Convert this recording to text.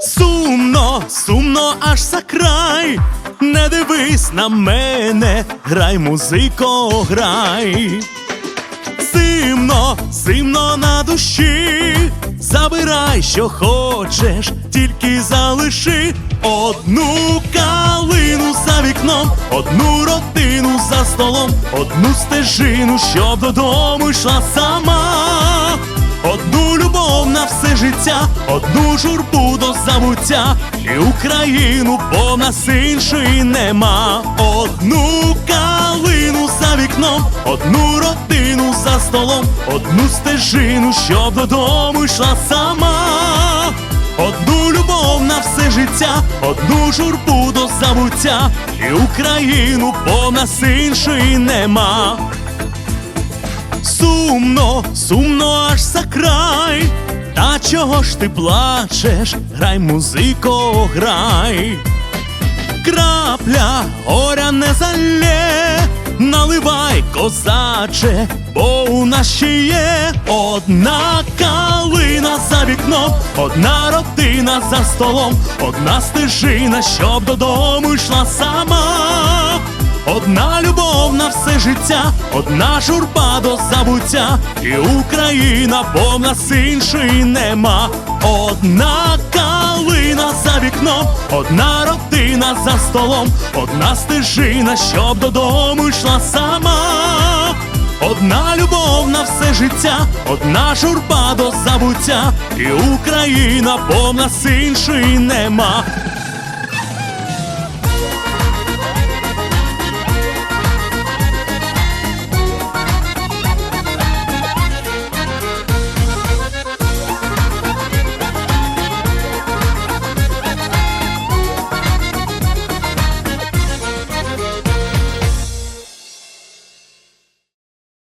Сумно, сумно аж за край. Не дивись на мене, грай, музико, грай. Зимно, зимно на душі. Забирай, що хочеш, тільки залиши одну калину за вікном, одну родину за столом, одну стежину, щоб додому йшла сама. Одну любов на все життя, одну журбу до забуття, і Україну, бо нас іншої нема. Одну калину за вікном, одну родину за столом, одну стежину, щоб додому йшла сама. Одну любов на все життя, одну журбу до забуття, і Україну, бо нас іншої нема. Сумно, сумно аж за край. Та чого ж ти плачеш? Грай, музико, грай. Крапля горя не залє, наливай, козаче, бо у нас ще є одна калина за вікном, одна родина за столом, одна стежина, щоб додому йшла сама. Одна любов на все життя, одна журба до забуття, і Україна, бо в нас іншої нема. Одна калина за вікном, одна родина за столом, одна стежина, щоб додому йшла сама. Одна любов на все життя, одна журба до забуття, і Україна, бо в нас іншої нема.